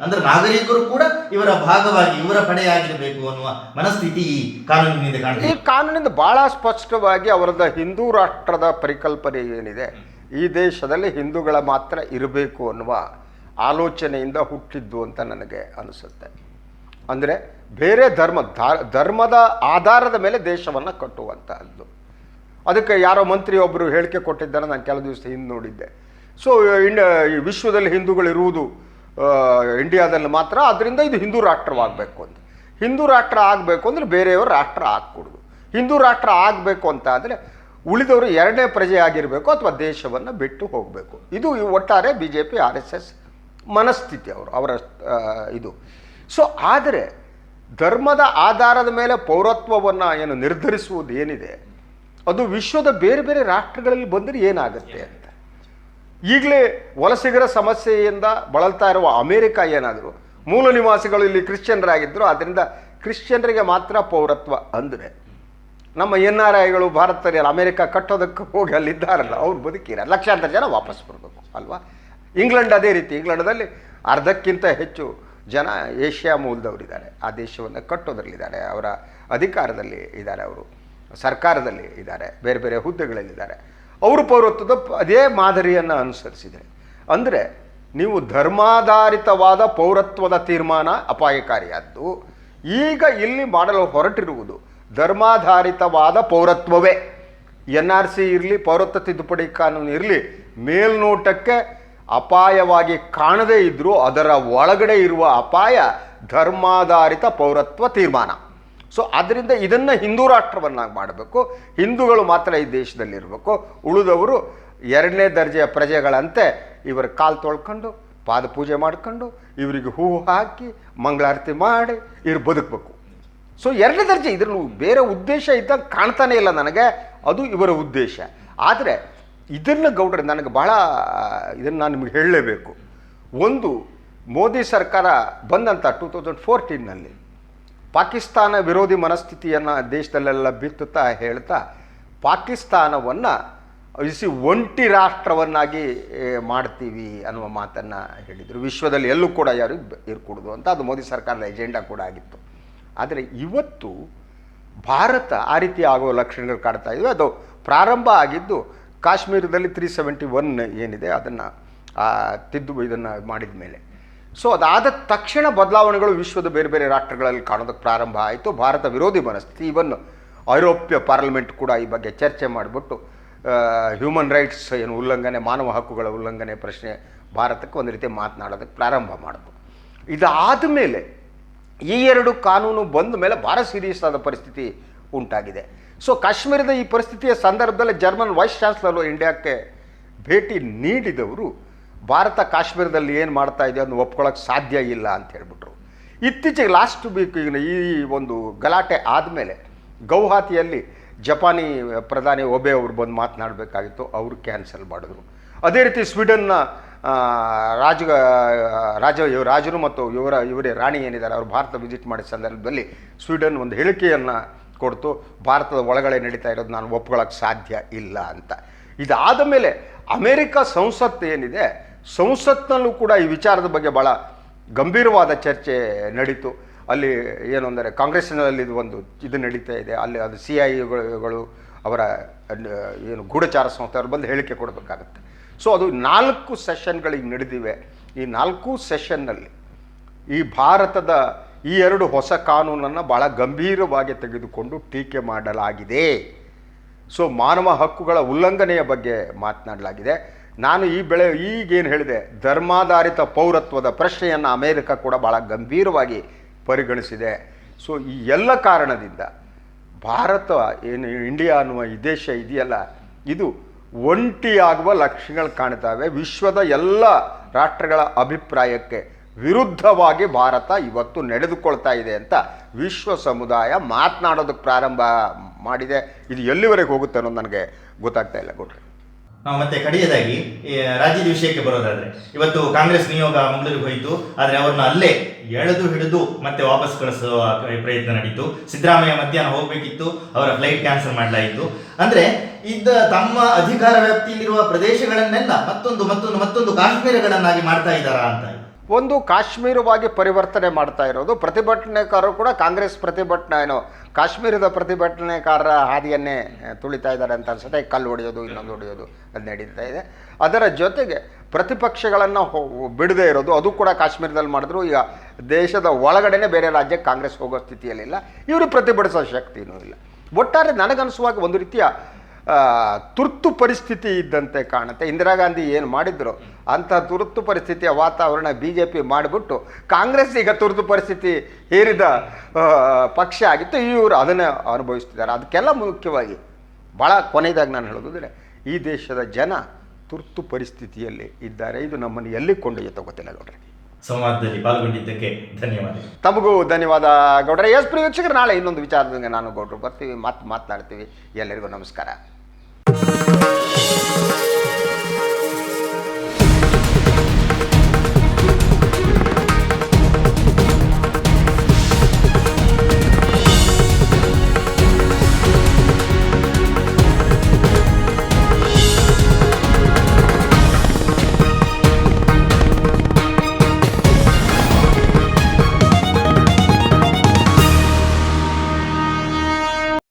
Speaker 1: ಅಂದ್ರೆ ನಾಗರಿಕರು ಕೂಡ ಇವರ ಭಾಗವಾಗಿ ಇವರ ಪಡೆಯಾಗಿರಬೇಕು ಅನ್ನುವ ಮನಸ್ಥಿತಿ ಈ ಕಾನೂನಿನಿಂದ
Speaker 2: ಕಾಣುತ್ತೆ
Speaker 1: ಈ
Speaker 2: ಕಾನೂನಿಂದ ಬಹಳ ಸ್ಪಷ್ಟವಾಗಿ ಅವರದ ಹಿಂದೂ ರಾಷ್ಟ್ರದ ಪರಿಕಲ್ಪನೆ ಏನಿದೆ? ಈ ದೇಶದಲ್ಲಿ ಹಿಂದೂಗಳ ಮಾತ್ರ ಇರಬೇಕು ಅನ್ನುವ ಆಲೋಚನೆಯಿಂದ ಹುಟ್ಟಿದ್ದು ಅಂತ ನನಗೆ ಅನಿಸುತ್ತೆ. ಅಂದರೆ ಬೇರೆ ಧರ್ಮ ಧರ್ಮದ ಆಧಾರದ ಮೇಲೆ ದೇಶವನ್ನು ಕಟ್ಟುವಂತಹದ್ದು. ಅದಕ್ಕೆ ಯಾರೋ ಮಂತ್ರಿ ಒಬ್ಬರು ಹೇಳಿಕೆ ಕೊಟ್ಟಿದ್ದಾರೆ, ನಾನು ಕೆಲವು ದಿವಸ ಹಿಂದೆ ನೋಡಿದ್ದೆ. ಸೊ ಇಂಡ ವಿಶ್ವದಲ್ಲಿ ಹಿಂದೂಗಳಿರುವುದು ಇಂಡಿಯಾದಲ್ಲಿ ಮಾತ್ರ ಅದರಿಂದ ಇದು ಹಿಂದೂ ರಾಷ್ಟ್ರವಾಗಬೇಕು ಅಂತ. ಹಿಂದೂ ರಾಷ್ಟ್ರ ಆಗಬೇಕು ಅಂದರೆ ಬೇರೆಯವರು ರಾಷ್ಟ್ರ ಆಗಕೂಡುದು. ಹಿಂದೂ ರಾಷ್ಟ್ರ ಆಗಬೇಕು ಅಂತ ಆದರೆ ಉಳಿದವರು ಎರಡನೇ ಪ್ರಜೆ ಆಗಿರಬೇಕು ಅಥವಾ ದೇಶವನ್ನು ಬಿಟ್ಟು ಹೋಗಬೇಕು. ಇದು ಒಟ್ಟಾರೆ B J P R S S ಮನಸ್ಥಿತಿ ಅವರು, ಅವರ ಇದು. ಸೊ ಆದರೆ ಧರ್ಮದ ಆಧಾರದ ಮೇಲೆ ಪೌರತ್ವವನ್ನು ಏನು ನಿರ್ಧರಿಸುವುದು ಏನಿದೆ? ಅದು ವಿಶ್ವದ ಬೇರೆ ಬೇರೆ ರಾಷ್ಟ್ರಗಳಲ್ಲಿ ಬಂದರೆ ಏನಾಗುತ್ತೆ ಅಂತ. ಈಗಲೇ ವಲಸಿಗರ ಸಮಸ್ಯೆಯಿಂದ ಬಳಲ್ತಾ ಇರುವ ಅಮೇರಿಕ ಏನಾದರೂ ಮೂಲ ನಿವಾಸಿಗಳು ಇಲ್ಲಿ ಕ್ರಿಶ್ಚಿಯನ್ರಾಗಿದ್ದರು, ಆದ್ದರಿಂದ ಕ್ರಿಶ್ಚಿಯನ್ರಿಗೆ ಮಾತ್ರ ಪೌರತ್ವ ಅಂದರೆ. ನಮ್ಮ ಎನ್ ಆರ್ ಐಗಳು ಭಾರತದಲ್ಲಿ ಅಮೇರಿಕ ಕಟ್ಟೋದಕ್ಕೆ ಹೋಗಿ ಅಲ್ಲಿದ್ದಾರಲ್ಲ, ಅವ್ರು ಬದುಕಿರ, ಲಕ್ಷಾಂತರ ಜನ ವಾಪಸ್ ಬರಬೇಕು, ಅಲ್ವಾ? ಇಂಗ್ಲೆಂಡ್ ಅದೇ ರೀತಿ ಇಂಗ್ಲೆಂಡದಲ್ಲಿ ಅರ್ಧಕ್ಕಿಂತ ಹೆಚ್ಚು ಜನ ಏಷ್ಯಾ ಮೂಲದವರಿದ್ದಾರೆ, ಆ ದೇಶವನ್ನು ಕಟ್ಟೋದರಲ್ಲಿದ್ದಾರೆ, ಅವರ ಅಧಿಕಾರದಲ್ಲಿ ಇದ್ದಾರೆ ಅವರು. ಸರ್ಕಾರದಲ್ಲಿ ಇದ್ದಾರೆ, ಬೇರೆ ಬೇರೆ ಹುದ್ದೆಗಳಲ್ಲಿದ್ದಾರೆ ಅವರು ಪೌರತ್ವದ ಅದೇ ಮಾದರಿಯನ್ನು ಅನುಸರಿಸಿದೆ ಅಂದರೆ ನೀವು ಧರ್ಮಾಧಾರಿತವಾದ ಪೌರತ್ವದ ತೀರ್ಮಾನ ಅಪಾಯಕಾರಿಯಾದ್ದು. ಈಗ ಇಲ್ಲಿ ಮಾಡಲು ಹೊರಟಿರುವುದು ಧರ್ಮಾಧಾರಿತವಾದ ಪೌರತ್ವವೇ. ಎನ್ ಆರ್ ಸಿ ಇರಲಿ, ಪೌರತ್ವ ತಿದ್ದುಪಡಿ ಕಾನೂನು ಇರಲಿ, ಮೇಲ್ನೋಟಕ್ಕೆ ಅಪಾಯವಾಗಿ ಕಾಣದೇ ಇದ್ದರೂ ಅದರ ಒಳಗಡೆ ಇರುವ ಅಪಾಯ ಧರ್ಮಾಧಾರಿತ ಪೌರತ್ವ ತೀರ್ಮಾನ. ಸೊ ಆದ್ದರಿಂದ ಇದನ್ನು ಹಿಂದೂ ರಾಷ್ಟ್ರವನ್ನಾಗಿ ಮಾಡಬೇಕು. ಹಿಂದೂಗಳು ಮಾತ್ರ ಈ ದೇಶದಲ್ಲಿರಬೇಕು. ಉಳಿದವರು ಎರಡನೇ ದರ್ಜೆಯ ಪ್ರಜೆಗಳಂತೆ ಇವರ ಕಾಲು ತೊಳ್ಕೊಂಡು ಪಾದ ಪೂಜೆ ಮಾಡ್ಕೊಂಡು ಇವರಿಗೆ ಹೂವು ಹಾಕಿ ಮಂಗಳಾರತಿ ಮಾಡಿ ಇವ್ರು ಬದುಕಬೇಕು. ಸೊ ಎರಡನೇ ದರ್ಜೆ ಇದ್ರಲ್ಲಿ ಬೇರೆ ಉದ್ದೇಶ ಇದ್ದಾಗ ಕಾಣ್ತಾನೆ ಇಲ್ಲ ನನಗೆ. ಅದು ಇವರ ಉದ್ದೇಶ. ಆದರೆ ಇದನ್ನು ಗೌಡ್ರೆ ನನಗೆ ಭಾಳ ಇದನ್ನು ನಾನು ನಿಮಗೆ ಹೇಳಲೇಬೇಕು. ಒಂದು ಮೋದಿ ಸರ್ಕಾರ ಬಂದಂಥ ಟೂ ತೌಸಂಡ್ ಫೋರ್ಟೀನ್ನಲ್ಲಿ ಪಾಕಿಸ್ತಾನ ವಿರೋಧಿ ಮನಸ್ಥಿತಿಯನ್ನು ದೇಶದಲ್ಲೆಲ್ಲ ಬಿತ್ತುತ್ತಾ ಹೇಳ್ತಾ ಪಾಕಿಸ್ತಾನವನ್ನು ಇಸಿ ಒಂಟಿ ರಾಷ್ಟ್ರವನ್ನಾಗಿ ಮಾಡ್ತೀವಿ ಅನ್ನುವ ಮಾತನ್ನು ಹೇಳಿದರು. ವಿಶ್ವದಲ್ಲಿ ಎಲ್ಲೂ ಕೂಡ ಯಾರು ಇರ್ಕೊಡೋದು ಅಂತ. ಅದು ಮೋದಿ ಸರ್ಕಾರದ ಎಜೆಂಡಾ ಕೂಡ ಆಗಿತ್ತು. ಆದರೆ ಇವತ್ತು ಭಾರತ ಆ ರೀತಿ ಆಗುವ ಲಕ್ಷಣಗಳು ಕಾಡ್ತಾ ಇದ್ವಿ. ಅದು ಪ್ರಾರಂಭ ಆಗಿದ್ದು ಕಾಶ್ಮೀರದಲ್ಲಿ ತ್ರೀ ಸೆವೆಂಟಿ ಒನ್ ಏನಿದೆ, ಅದನ್ನು ತಿದ್ದು, ಇದನ್ನು ಮಾಡಿದ ಮೇಲೆ ಸೊ ಅದಾದ ತಕ್ಷಣ ಬದಲಾವಣೆಗಳು ವಿಶ್ವದ ಬೇರೆ ಬೇರೆ ರಾಷ್ಟ್ರಗಳಲ್ಲಿ ಕಾಣೋದಕ್ಕೆ ಪ್ರಾರಂಭ ಆಯಿತು. ಭಾರತ ವಿರೋಧಿ ಮನಸ್ಥಿತಿ. ಇವನ್ ಐರೋಪ್ಯ ಪಾರ್ಲಿಮೆಂಟ್ ಕೂಡ ಈ ಬಗ್ಗೆ ಚರ್ಚೆ ಮಾಡಿಬಿಟ್ಟು ಹ್ಯೂಮನ್ ರೈಟ್ಸ್ ಏನು ಉಲ್ಲಂಘನೆ, ಮಾನವ ಹಕ್ಕುಗಳ ಉಲ್ಲಂಘನೆ ಪ್ರಶ್ನೆ ಭಾರತಕ್ಕೆ ಒಂದು ರೀತಿ ಮಾತನಾಡೋದಕ್ಕೆ ಪ್ರಾರಂಭ ಮಾಡಿತು. ಇದಾದ ಮೇಲೆ ಈ ಎರಡು ಕಾನೂನು ಬಂದ ಮೇಲೆ ಭಾರತ ಸೀರಿಯಸ್ ಆದ ಪರಿಸ್ಥಿತಿ ಉಂಟಾಗಿದೆ. ಸೊ ಕಾಶ್ಮೀರದ ಈ ಪರಿಸ್ಥಿತಿಯ ಸಂದರ್ಭದಲ್ಲಿ ಜರ್ಮನ್ ವೈಸ್ ಚಾನ್ಸಲರ್ ಇಂಡಿಯಾಕ್ಕೆ ಭೇಟಿ ನೀಡಿದವರು ಭಾರತ ಕಾಶ್ಮೀರದಲ್ಲಿ ಏನು ಮಾಡ್ತಾ ಇದೆ ಅದನ್ನು ಒಪ್ಕೊಳ್ಳೋಕೆ ಸಾಧ್ಯ ಇಲ್ಲ ಅಂತ ಹೇಳ್ಬಿಟ್ರು. ಇತ್ತೀಚೆಗೆ ಲಾಸ್ಟ್ ವೀಕ್ ಈ ಒಂದು ಗಲಾಟೆ ಆದಮೇಲೆ ಗೌಹಾತಿಯಲ್ಲಿ ಜಪಾನಿ ಪ್ರಧಾನಿ ಒಬೆ ಅವರು ಬಂದು ಮಾತನಾಡಬೇಕಾಗಿತ್ತು, ಅವರು ಕ್ಯಾನ್ಸಲ್ ಮಾಡಿದ್ರು. ಅದೇ ರೀತಿ ಸ್ವೀಡನ್ನ ರಾಜ ರಾಜ ರಾಜರು ಮತ್ತು ಇವರ, ಇವರೇ ರಾಣಿ ಏನಿದ್ದಾರೆ, ಅವರು ಭಾರತ ವಿಸಿಟ್ ಮಾಡಿದ ಸಂದರ್ಭದಲ್ಲಿ ಸ್ವೀಡನ್ ಒಂದು ಹೇಳಿಕೆಯನ್ನು ಕೊಡ್ತು, ಭಾರತದ ಒಳಗಡೆ ನಡೀತಾ ಇರೋದು ನಾನು ಒಪ್ಕೊಳ್ಳೋಕೆ ಸಾಧ್ಯ ಇಲ್ಲ ಅಂತ. ಇದಾದ ಮೇಲೆ ಅಮೇರಿಕ ಸಂಸತ್ತು ಏನಿದೆ ಸಂಸತ್ನಲ್ಲೂ ಕೂಡ ಈ ವಿಚಾರದ ಬಗ್ಗೆ ಭಾಳ ಗಂಭೀರವಾದ ಚರ್ಚೆ ನಡೀತು. ಅಲ್ಲಿ ಏನು ಅಂದರೆ ಕಾಂಗ್ರೆಸ್ನಲ್ಲಿ ಒಂದು ಇದು ನಡೀತಾ ಇದೆ. ಅಲ್ಲಿ ಅದು ಸಿ ಐ ಗಳು ಅವರ, ಏನು ಗೂಢಚಾರ ಸಂಸ್ಥೆಯವರು ಬಂದು ಹೇಳಿಕೆ ಕೊಡಬೇಕಾಗತ್ತೆ. ಸೊ ಅದು ನಾಲ್ಕು ಸೆಷನ್ಗಳಿಗೆ ನಡೆದಿವೆ. ಈ ನಾಲ್ಕು ಸೆಷನ್ನಲ್ಲಿ ಈ ಭಾರತದ ಈ ಎರಡು ಹೊಸ ಕಾನೂನನ್ನು ಭಾಳ ಗಂಭೀರವಾಗಿ ತೆಗೆದುಕೊಂಡು ಟೀಕೆ ಮಾಡಲಾಗಿದೆ. ಸೊ ಮಾನವ ಹಕ್ಕುಗಳ ಉಲ್ಲಂಘನೆಯ ಬಗ್ಗೆ ಮಾತನಾಡಲಾಗಿದೆ. ನಾನು ಈ ಬೆಳೆ ಈಗೇನು ಹೇಳಿದೆ, ಧರ್ಮಾಧಾರಿತ ಪೌರತ್ವದ ಪ್ರಶ್ನೆಯನ್ನು ಅಮೇರಿಕ ಕೂಡ ಭಾಳ ಗಂಭೀರವಾಗಿ ಪರಿಗಣಿಸಿದೆ. ಸೊ ಈ ಎಲ್ಲ ಕಾರಣದಿಂದ ಭಾರತ, ಏನು, ಇಂಡಿಯಾ ಅನ್ನುವ ಈ ದೇಶ ಇದೆಯಲ್ಲ, ಇದು ಒಂಟಿಯಾಗುವ ಲಕ್ಷಣಗಳು ಕಾಣ್ತಾವೆ. ವಿಶ್ವದ ಎಲ್ಲ ರಾಷ್ಟ್ರಗಳ ಅಭಿಪ್ರಾಯಕ್ಕೆ ವಿರುದ್ಧವಾಗಿ ಭಾರತ ಇವತ್ತು ನಡೆದುಕೊಳ್ತಾ ಇದೆ ಅಂತ ವಿಶ್ವ ಸಮುದಾಯ ಮಾತನಾಡೋದಕ್ಕೆ ಪ್ರಾರಂಭ ಮಾಡಿದೆ. ಇದು ಎಲ್ಲಿವರೆಗೆ ಹೋಗುತ್ತೆ ಅನ್ನೋದು ನನಗೆ ಗೊತ್ತಾಗ್ತಾ ಇಲ್ಲ ಕೊಡ್ರಿ
Speaker 1: ಮತ್ತೆ ಕಡೆಯದಾಗಿ ರಾಜ್ಯದ ವಿಷಯಕ್ಕೆ ಬರೋದಾದ್ರೆ, ಇವತ್ತು ಕಾಂಗ್ರೆಸ್ ನಿಯೋಗ ಮಂಗಳೂರಿಗೆ ಹೋಯಿತು, ಆದ್ರೆ ಅವ್ರನ್ನ ಅಲ್ಲೇ ಎಳೆದು ಹಿಡಿದು ಮತ್ತೆ ವಾಪಸ್ ಕಳಿಸುವ ಪ್ರಯತ್ನ ನಡೀತು. ಸಿದ್ದರಾಮಯ್ಯ ಮಧ್ಯಾಹ್ನ ಹೋಗ್ಬೇಕಿತ್ತು, ಅವರ ಫ್ಲೈಟ್ ಕ್ಯಾನ್ಸಲ್ ಮಾಡಲಾಯಿತು. ಅಂದ್ರೆ ಇದ್ದ ತಮ್ಮ ಅಧಿಕಾರ ವ್ಯಾಪ್ತಿಯಲ್ಲಿರುವ ಪ್ರದೇಶಗಳನ್ನೆಲ್ಲ ಮತ್ತೊಂದು ಮತ್ತೊಂದು ಮತ್ತೊಂದು ಕಾಶ್ಮೀರಗಳನ್ನಾಗಿ ಮಾಡ್ತಾ ಇದ್ದಾರಾ ಅಂತ
Speaker 2: ಒಂದು ಕಾಶ್ಮೀರವಾಗಿ ಪರಿವರ್ತನೆ ಮಾಡ್ತಾ ಇರೋದು. ಪ್ರತಿಭಟನೆಕಾರರು ಕೂಡ ಕಾಂಗ್ರೆಸ್ ಪ್ರತಿಭಟನೆ ಏನು, ಕಾಶ್ಮೀರದ ಪ್ರತಿಭಟನೆಕಾರರ ಹಾದಿಯನ್ನೇ ತುಳಿತಾ ಇದ್ದಾರೆ ಅಂತ ಅನ್ಸುತ್ತೆ. ಕಲ್ಲು ಹೊಡೆಯೋದು, ಇನ್ನೊಂದು ಹೊಡೆಯೋದು ಅದು ನಡೀತಾ ಇದೆ. ಅದರ ಜೊತೆಗೆ ಪ್ರತಿಪಕ್ಷಗಳನ್ನು ಬಿಡದೇ ಇರೋದು, ಅದು ಕೂಡ ಕಾಶ್ಮೀರದಲ್ಲಿ ಮಾಡಿದ್ರು. ಈಗ ದೇಶದ ಒಳಗಡೆನೆ ಬೇರೆ ರಾಜ್ಯಕ್ಕೆ ಕಾಂಗ್ರೆಸ್ ಹೋಗೋ ಸ್ಥಿತಿಯಲ್ಲಿಲ್ಲ. ಇವರು ಪ್ರತಿಭಟಿಸೋ ಶಕ್ತಿನೂ ಇಲ್ಲ. ಒಟ್ಟಾರೆ ನನಗನ್ಸುವಾಗ ಒಂದು ರೀತಿಯ ತುರ್ತು ಪರಿಸ್ಥಿತಿ ಇದ್ದಂತೆ ಕಾಣುತ್ತೆ. ಇಂದಿರಾ ಗಾಂಧಿ ಏನು ಮಾಡಿದ್ರು? ಅಂಥ ತುರ್ತು ಪರಿಸ್ಥಿತಿಯ ವಾತಾವರಣ ಬಿ ಜೆ ಪಿ ಮಾಡಿಬಿಟ್ಟು ಕಾಂಗ್ರೆಸ್ ಈಗ ತುರ್ತು ಪರಿಸ್ಥಿತಿ ಹೇರಿದ ಪಕ್ಷ ಆಗಿತ್ತು. ಇವರು ಅದನ್ನು ಅನುಭವಿಸ್ತಿದ್ದಾರೆ. ಅದಕ್ಕೆಲ್ಲ ಮುಖ್ಯವಾಗಿ ಭಾಳ ಕೊನೆಯದಾಗಿ ನಾನು ಹೇಳೋದಿದ್ರೆ ಈ ದೇಶದ ಜನ ತುರ್ತು ಪರಿಸ್ಥಿತಿಯಲ್ಲಿ ಇದ್ದಾರೆ. ಇದು ನಮ್ಮನ್ನು ಎಲ್ಲಿ ಕೊಂಡೊಯ್ಯುತ್ತೋ ಗೊತ್ತಿಲ್ಲ ನೋಡ್ರಿ
Speaker 1: ಸಂವಾದದಲ್ಲಿ ಪಾಲ್ಗೊಂಡಿದ್ದಕ್ಕೆ ಧನ್ಯವಾದ
Speaker 2: ತಮಗೂ ಧನ್ಯವಾದ ಗೌಡ್ರೆ. ಎಸ್ ಪ್ರಿಯ ವೀಕ್ಷಕರು ನಾಳೆ ಇನ್ನೊಂದು ವಿಚಾರದಂಗೆ ನಾನು ಗೌಡ್ರು ಬರ್ತೀವಿ. ಮತ್ತೆ ಮಾತನಾಡ್ತೀವಿ. ಎಲ್ಲರಿಗೂ ನಮಸ್ಕಾರ.